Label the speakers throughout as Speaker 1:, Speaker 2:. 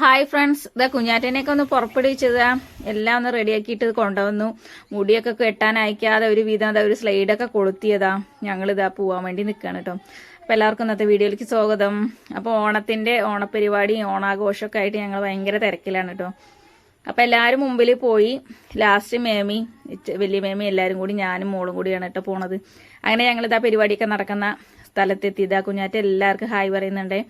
Speaker 1: Hi friends ഇതാ കുഞ്ഞാറ്റനെയൊക്കെ ഒന്ന് പുറപ്പെടുവിച്ചതാ. എല്ലാം ഒന്ന് റെഡിയാക്കിയിട്ട് കൊണ്ടുവന്നു. മുടിയൊക്കെ കെട്ടാൻ അയക്കാതെ ഒരു വിധം അതാ ഒരു സ്ലൈഡൊക്കെ കൊളുത്തിയതാ. ഞങ്ങളിതാ പോവാൻ വേണ്ടി നിൽക്കുകയാണ് കേട്ടോ അപ്പോൾ എല്ലാവർക്കും ഇന്നത്തെ വീഡിയോയിലേക്ക് സ്വാഗതം. അപ്പോൾ ഓണത്തിന്റെ ഓണപ്പരിപാടിയും ഓണാഘോഷമൊക്കെ ആയിട്ട് ഞങ്ങൾ ഭയങ്കര തിരക്കിലാണ് കേട്ടോ അപ്പോൾ എല്ലാവരും മുമ്പിൽ പോയി. ലാസ്റ്റ് മേമി വലിയ മേമി എല്ലാവരും കൂടി ഞാനും മോളും കൂടിയാണ് കേട്ടോ പോണത്. അങ്ങനെ ഞങ്ങളിതാ പരിപാടിയൊക്കെ നടക്കുന്ന സ്ഥലത്തെത്തി. ഇതാ കുഞ്ഞാറ്റ എല്ലാവർക്കും ഹായ് പറയുന്നുണ്ടേ.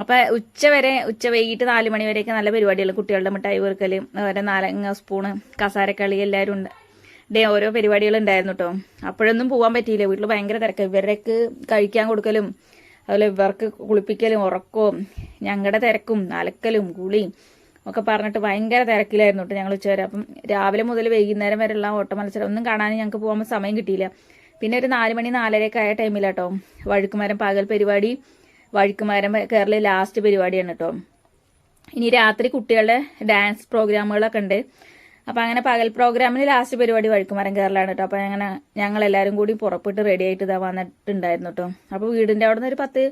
Speaker 1: അപ്പൊ ഉച്ച വരെ ഉച്ച വൈകിട്ട് നാല് മണി വരെയൊക്കെ നല്ല പരിപാടികൾ കുട്ടികളുടെ മിഠായി വെറുക്കൽ അതുപോലെ നാലങ്ങ സ്പൂണ് കസാരക്കളി എല്ലാവരും ഉണ്ട്. ഡേ ഓരോ പരിപാടികൾ ഉണ്ടായിരുന്നു കേട്ടോ അപ്പോഴൊന്നും പോകാൻ പറ്റിയില്ല. വീട്ടിൽ ഭയങ്കര തിരക്ക്. ഇവരൊക്കെ കഴിക്കാൻ കൊടുക്കലും അതുപോലെ ഇവർക്ക് കുളിപ്പിക്കലും ഉറക്കവും ഞങ്ങളുടെ തിരക്കും അലക്കലും കുളിയും ഒക്കെ പറഞ്ഞിട്ട് ഭയങ്കര തിരക്കിലായിരുന്നു കേട്ടോ ഞങ്ങൾ ഉച്ചവരെ അപ്പം രാവിലെ മുതൽ വൈകുന്നേരം വരെയുള്ള ഓട്ട മത്സരം ഒന്നും കാണാൻ ഞങ്ങൾക്ക് പോകുമ്പോൾ സമയം കിട്ടിയില്ല. പിന്നെ ഒരു നാല് മണി നാലരയൊക്കെ ആയ ടൈമിലാട്ടോ വഴുക്കുമരം പകൽ പരിപാടി വഴുക്കുമരം കേരള ലാസ്റ്റ് പരിപാടിയാണ് കേട്ടോ ഇനി രാത്രി കുട്ടികളുടെ ഡാൻസ് പ്രോഗ്രാമുകളൊക്കെ ഉണ്ട്. അപ്പം അങ്ങനെ പകൽ പ്രോഗ്രാമിന് ലാസ്റ്റ് പരിപാടി വഴുക്കുമരം കയറലാണ് കേട്ടോ അപ്പം അങ്ങനെ ഞങ്ങൾ എല്ലാവരും കൂടി പുറപ്പെട്ട് റെഡി ആയിട്ട് ഇതാ വന്നിട്ടുണ്ടായിരുന്നു കേട്ടോ അപ്പോൾ വീടിന്റെ അവിടെ നിന്ന് ഒരു പത്ത്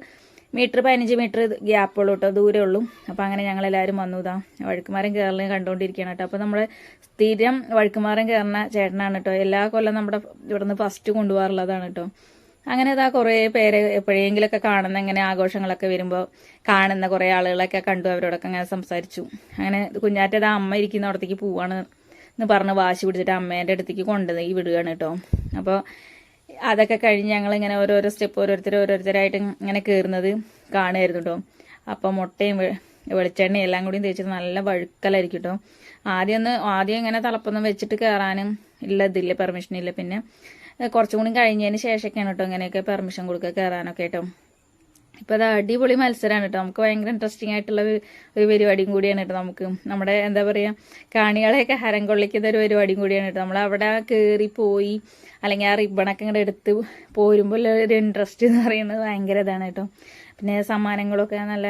Speaker 1: മീറ്റർ പതിനഞ്ച് മീറ്റർ ഗ്യാപ്പുള്ളൂ കേട്ടോ ദൂരെ ഉള്ളൂ. അപ്പം അങ്ങനെ ഞങ്ങൾ എല്ലാവരും വന്നു ഇതാ വഴുക്കുമരം കേരളം കണ്ടുകൊണ്ടിരിക്കുകയാണ് കേട്ടോ അപ്പോൾ നമ്മൾ സ്ഥിരം വഴുക്കുമരം കയറുന്ന ചേട്ടനാണ് കേട്ടോ എല്ലാ കൊല്ലം നമ്മുടെ ഇവിടുന്ന് ഫസ്റ്റ് കൊണ്ടുപോകാറുള്ളതാണ് കേട്ടോ അങ്ങനെ ഇതാ കുറേ പേര് എപ്പോഴെങ്കിലൊക്കെ കാണുന്ന ഇങ്ങനെ ആഘോഷങ്ങളൊക്കെ വരുമ്പോൾ കാണുന്ന കുറേ ആളുകളൊക്കെ കണ്ടു അവരോടൊക്കെ അങ്ങനെ സംസാരിച്ചു. അങ്ങനെ കുഞ്ഞാറ്റത് അമ്മ ഇരിക്കുന്ന അവിടത്തേക്ക് പോവാണ് എന്ന് പറഞ്ഞ് വാശി പിടിച്ചിട്ട് അമ്മേന്റെ അടുത്തേക്ക് കൊണ്ടുപോയി വിടുകയാണ് കേട്ടോ. അപ്പോൾ അതൊക്കെ കഴിഞ്ഞ് ഞങ്ങളിങ്ങനെ ഓരോരോ സ്റ്റെപ്പ് ഓരോരുത്തർ ഓരോരുത്തരായിട്ട് ഇങ്ങനെ കയറുന്നത് കാണുമായിരുന്നു കേട്ടോ. അപ്പോൾ മുട്ടയും വെളിച്ചെണ്ണയും എല്ലാം കൂടി തേച്ചിട്ട് നല്ല വഴുക്കലായിരിക്കും കേട്ടോ. ആദ്യം ഒന്ന് ആദ്യം ഇങ്ങനെ തിളപ്പൊന്നും വെച്ചിട്ട് കയറാനും ഇല്ല ഇതില്ല പെർമിഷൻ ഇല്ല. പിന്നെ കുറച്ചും കൂടി കഴിഞ്ഞതിന് ശേഷമൊക്കെയാണ് കേട്ടോ ഇങ്ങനെയൊക്കെ പെർമിഷൻ കൊടുക്കുക കയറാനൊക്കെ കേട്ടോ. ഇപ്പം അത് അടിപൊളി മത്സരമാണ് കേട്ടോ. നമുക്ക് ഭയങ്കര ഇൻട്രസ്റ്റിംഗ് ആയിട്ടുള്ള ഒരു പരിപാടിയും കൂടിയാണ് കേട്ടോ നമുക്ക്. നമ്മുടെ എന്താ പറയുക കാണികളെയൊക്കെ ഹരം കൊള്ളിക്കുന്ന ഒരു പരിപാടിയും കൂടിയാണ് കേട്ടോ. നമ്മൾ അവിടെ കയറി പോയി അല്ലെങ്കിൽ ആ റിബണൊക്കെ ഇങ്ങോട്ട് എടുത്ത് പോരുമ്പോൾ ഒരു ഇൻട്രസ്റ്റ് എന്ന് പറയുന്നത് ഭയങ്കര ഇതാണ് കേട്ടോ. പിന്നെ സമ്മാനങ്ങളൊക്കെ നല്ല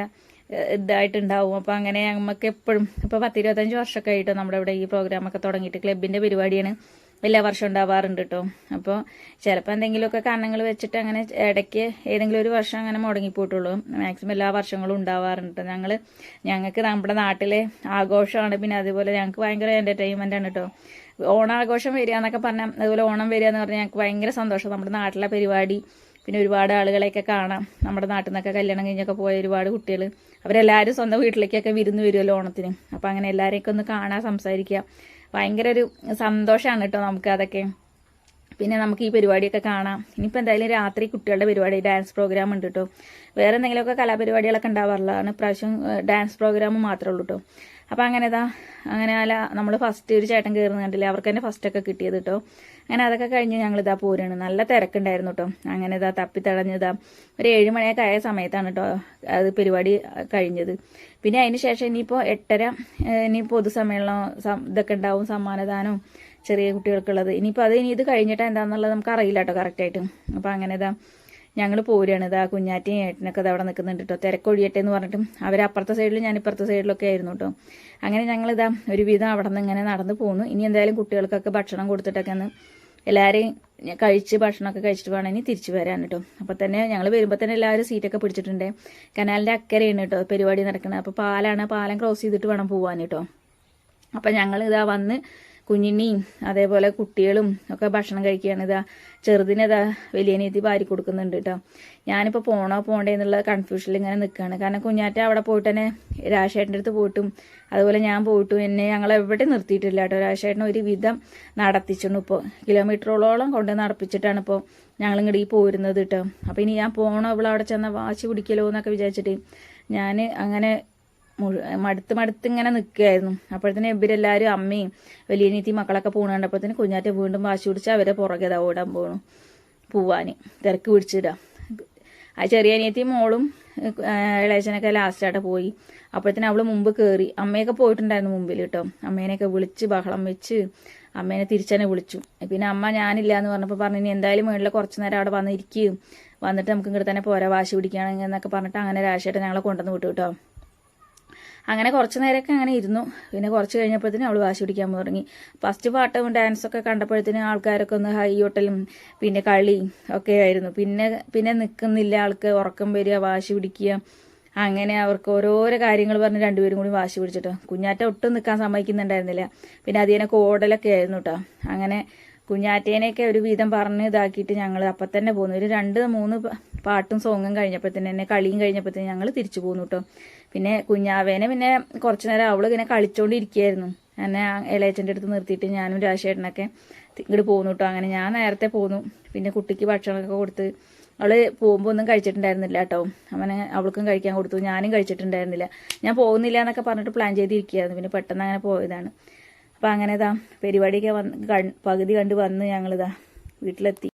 Speaker 1: ഇതായിട്ടുണ്ടാവും. അപ്പോൾ അങ്ങനെ നമുക്ക് എപ്പോഴും ഇപ്പോൾ പത്തിരുപത്തഞ്ച് വർഷമൊക്കെ ആയിട്ടോ നമ്മുടെ ഇവിടെ ഈ പ്രോഗ്രാമൊക്കെ തുടങ്ങിയിട്ട് ക്ലബിന്റെ പരിപാടിയാണ്. എല്ലാ വർഷം ഉണ്ടാവാറുണ്ട് കേട്ടോ അപ്പോൾ ചിലപ്പോൾ എന്തെങ്കിലുമൊക്കെ കാരണങ്ങൾ വെച്ചിട്ട് അങ്ങനെ ഇടയ്ക്ക് ഏതെങ്കിലും ഒരു വർഷം അങ്ങനെ മുടങ്ങിപ്പോയിട്ടുള്ളൂ. മാക്സിമം എല്ലാ വർഷങ്ങളും ഉണ്ടാവാറുണ്ട്. ഞങ്ങൾ ഞങ്ങൾക്ക് നമ്മുടെ നാട്ടിലെ ആഘോഷമാണ്. പിന്നെ അതുപോലെ ഞങ്ങൾക്ക് ഭയങ്കര എന്റർടൈൻമെന്റ് ആണ് കേട്ടോ ഓണാഘോഷം വരിക എന്നൊക്കെ പറഞ്ഞാൽ അതുപോലെ ഓണം വരിക എന്ന് പറഞ്ഞാൽ ഞങ്ങൾക്ക് ഭയങ്കര സന്തോഷം. നമ്മുടെ നാട്ടിലെ പരിപാടി പിന്നെ ഒരുപാട് ആളുകളെയൊക്കെ കാണാം. നമ്മുടെ നാട്ടിൽ നിന്നൊക്കെ കല്യാണം കഴിഞ്ഞൊക്കെ പോയ ഒരുപാട് കുട്ടികൾ അവരെല്ലാവരും സ്വന്തം വീട്ടിലേക്കൊക്കെ വിരുന്ന് വരുമല്ലോ ഓണത്തിന്. അപ്പോൾ അങ്ങനെ എല്ലാവരെയൊക്കെ ഒന്ന് കാണാൻ സംസാരിക്കുക ഭയങ്കര ഒരു സന്തോഷമാണ് കേട്ടോ നമുക്ക് അതൊക്കെ. പിന്നെ നമുക്ക് ഈ പരിപാടിയൊക്കെ കാണാം. ഇനിയിപ്പോൾ എന്തായാലും രാത്രി കുട്ടികളുടെ പരിപാടി ഡാൻസ് പ്രോഗ്രാം ഉണ്ട് കേട്ടോ വേറെ എന്തെങ്കിലുമൊക്കെ കലാപരിപാടികളൊക്കെ ഉണ്ടാവാറുള്ളതാണ്. പ്രാവശ്യം ഡാൻസ് പ്രോഗ്രാം മാത്രമേ ഉള്ളൂ കേട്ടോ അപ്പോൾ അങ്ങനെ ഇതാ അങ്ങനെ അല്ല നമ്മൾ ഫസ്റ്റ് ഒരു ചേട്ടൻ കയറുന്ന കണ്ടില്ലേ? അവർക്ക് തന്നെ ഫസ്റ്റൊക്കെ കിട്ടിയത് കേട്ടോ അങ്ങനെ അതൊക്കെ കഴിഞ്ഞ് ഇതാ പോരാണ്. നല്ല തിരക്കുണ്ടായിരുന്നു കേട്ടോ അങ്ങനെ ഇതാ തപ്പിത്തടഞ്ഞതാ ഒരു ഏഴ് മണിയൊക്കെ ആയ സമയത്താണ് കേട്ടോ അത് പരിപാടി കഴിഞ്ഞത്. പിന്നെ അതിന് ശേഷം ഇനിയിപ്പോൾ എട്ടര ഇനി പൊതുസമ്മേളനം ഇതൊക്കെ ഉണ്ടാവും. സമ്മാനദാനവും ചെറിയ കുട്ടികൾക്കുള്ളത്. ഇനിയിപ്പോൾ അത് ഇനി ഇത് കഴിഞ്ഞിട്ട് എന്താണെന്നുള്ളത് നമുക്ക് അറിയില്ല കേട്ടോ കറക്റ്റായിട്ട് അപ്പോൾ അങ്ങനെ ഇതാ ഞങ്ങൾ പോരുകയാണ് ഇതാ കുഞ്ഞാറ്റയും ഏട്ടനൊക്കെ ഇത് അവിടെ നിൽക്കുന്നുണ്ട് കേട്ടോ തിരക്കൊഴിയട്ടെ എന്ന് പറഞ്ഞിട്ടും അവർ അപ്പുറത്തെ സൈഡിലും ഞാൻ ഇപ്പുറത്തെ സൈഡിലൊക്കെ ആയിരുന്നു കേട്ടോ അങ്ങനെ ഞങ്ങളിതാ ഒരുവിധം അവിടെ നിന്ന് ഇങ്ങനെ നടന്നു പോകുന്നു ഇനി എന്തായാലും കുട്ടികൾക്കൊക്കെ ഭക്ഷണം കൊടുത്തിട്ടൊക്കെ ഒന്ന് എല്ലാവരെയും കഴിച്ച് ഭക്ഷണമൊക്കെ കഴിച്ചിട്ട് വേണം ഇനി തിരിച്ചു വരാൻ കേട്ടോ. അപ്പോൾ തന്നെ ഞങ്ങൾ വരുമ്പോൾ തന്നെ എല്ലാവരും സീറ്റൊക്കെ പിടിച്ചിട്ടുണ്ട്. കനാലിന്റെ അക്കരയാണ് കേട്ടോ പരിപാടി നടക്കുന്നത് അപ്പോൾ പാലാണ് പാലം ക്രോസ് ചെയ്തിട്ട് വേണം പോകാൻ കേട്ടോ. അപ്പം ഞങ്ങൾ ഇതാ വന്ന് കുഞ്ഞിനെയും അതേപോലെ കുട്ടികളും ഒക്കെ ഭക്ഷണം കഴിക്കുകയാണ്. ഇതാ ചെറുതിനേതാ വലിയ നീതി വാരി കൊടുക്കുന്നുണ്ട് കേട്ടോ ഞാനിപ്പോൾ പോണോ പോണ്ടേ എന്നുള്ള കൺഫ്യൂഷനിൽ ഇങ്ങനെ നിൽക്കുകയാണ് കാരണം കുഞ്ഞാറ്റ അവിടെ പോയിട്ട് തന്നെ രാജേട്ടന്റെ അടുത്ത് പോയിട്ടും അതുപോലെ ഞാൻ പോയിട്ടും എന്നെ ഞങ്ങൾ എവിടെ നിർത്തിയിട്ടില്ല കേട്ടോ രാജേട്ടൻ ഒരു വിധം നടത്തിച്ചിട്ടുണ്ട് ഇപ്പോൾ കിലോമീറ്ററോളം കൊണ്ട് നടപ്പിച്ചിട്ടാണ് ഇപ്പോൾ ഞങ്ങൾ ഇങ്ങോട്ട് ഈ പോരുന്നത് കേട്ടോ അപ്പോൾ ഇനി ഞാൻ പോണോ? ഇവിടെ അവിടെ ചെന്ന വാശി പിടിക്കലോ എന്നൊക്കെ വിചാരിച്ചിട്ട് ഞാൻ അങ്ങനെ മടുത്ത് മടുത്ത് ഇങ്ങനെ നിൽക്കുകയായിരുന്നു. അപ്പോഴത്തേന് ഇവരെല്ലാവരും അമ്മയും വലിയ നീത്തി മക്കളൊക്കെ പോകണ കണ്ടപ്പോഴത്തേന് കുഞ്ഞാറ്റ വീണ്ടും വാശി പിടിച്ച് അവരെ പുറകെ ഇതാ ഓടാൻ പോകണു പോവാന്. തിരക്ക് പിടിച്ചിടാം. ആ ചെറിയ അനിയത്തിയും മോളും ഇളയച്ചനൊക്കെ ലാസ്റ്റായിട്ട് പോയി. അപ്പോഴത്തേന് അവൾ മുമ്പ് കയറി അമ്മയൊക്കെ പോയിട്ടുണ്ടായിരുന്നു മുമ്പിൽ കേട്ടോ. അമ്മേനെയൊക്കെ വിളിച്ച് ബഹളം വെച്ച് അമ്മേനെ തിരിച്ചെന്നെ വിളിച്ചു. പിന്നെ അമ്മ ഞാനില്ല എന്ന് പറഞ്ഞപ്പോൾ പറഞ്ഞു ഇനി എന്തായാലും മുകളിൽ കുറച്ച് നേരം അവിടെ വന്നിരിക്കുകയും വന്നിട്ട് നമുക്ക് ഇങ്ങോട്ട് തന്നെ പോരാ വാശി പിടിക്കുകയാണെങ്കിൽ എന്നൊക്കെ പറഞ്ഞിട്ട് അങ്ങനെ രാശിയായിട്ട് ഞങ്ങളെ കൊണ്ടുവന്ന് വിട്ടു കേട്ടോ. അങ്ങനെ കുറച്ച് നേരമൊക്കെ അങ്ങനെ ഇരുന്നു. പിന്നെ കുറച്ച് കഴിഞ്ഞപ്പോഴത്തേനും അവൾ വാശി പിടിക്കാൻ തുടങ്ങി. ഫസ്റ്റ് പാട്ടും ഡാൻസൊക്കെ കണ്ടപ്പോഴത്തേനും ആൾക്കാരൊക്കെ ഒന്ന് ഹൈ ഹോട്ടലും പിന്നെ കളി ഒക്കെ ആയിരുന്നു. പിന്നെ പിന്നെ നിൽക്കുന്നില്ല ആൾക്ക് ഉറക്കം വരിക വാശി പിടിക്കുക. അങ്ങനെ അവർക്ക് ഓരോരോ കാര്യങ്ങൾ പറഞ്ഞ് രണ്ടുപേരും കൂടി വാശി പിടിച്ചിട്ടോ. കുഞ്ഞാറ്റ ഒട്ടും നിൽക്കാൻ സമ്മതിക്കുന്നുണ്ടായിരുന്നില്ല. പിന്നെ അതിനെ ഓടലൊക്കെ ആയിരുന്നു കേട്ടോ അങ്ങനെ കുഞ്ഞാറ്റേനെയൊക്കെ ഒരു വീതം പറഞ്ഞ് ഇതാക്കിയിട്ട് ഞങ്ങൾ അപ്പം തന്നെ പോന്നു. ഒരു രണ്ട് മൂന്ന് പാട്ടും സോങ്ങും കഴിഞ്ഞപ്പോൾ തന്നെ കളിയും തന്നെ ഞങ്ങൾ തിരിച്ചു പോന്നു കേട്ടോ പിന്നെ കുഞ്ഞാവേനെ പിന്നെ കുറച്ചു നേരം അവൾ ഇങ്ങനെ കളിച്ചോണ്ടിരിക്കുകയായിരുന്നു എന്നെ ഇളയച്ചന്റെ അടുത്ത് നിർത്തിയിട്ട് ഞാനും രാശേട്ടനൊക്കെ ഇങ്ങോട്ട് പോന്നു കേട്ടോ അങ്ങനെ ഞാൻ നേരത്തെ പോന്നു. പിന്നെ കുട്ടിക്ക് ഭക്ഷണമൊക്കെ കൊടുത്ത് അവൾ പോകുമ്പോൾ ഒന്നും കഴിച്ചിട്ടുണ്ടായിരുന്നില്ല കേട്ടോ അവനെ അവൾക്കും കഴിക്കാൻ കൊടുത്തു. ഞാനും കഴിച്ചിട്ടുണ്ടായിരുന്നില്ല. ഞാൻ പോകുന്നില്ല എന്നൊക്കെ പറഞ്ഞിട്ട് പ്ലാൻ ചെയ്തിരിക്കുകയായിരുന്നു. പിന്നെ പെട്ടെന്ന് അങ്ങനെ പോയതാണ്. അപ്പം അങ്ങനെ ഇതാ പരിപാടിയൊക്കെ വന്ന് പകുതി കണ്ട് വന്ന് ഞങ്ങളിതാ വീട്ടിലെത്തി.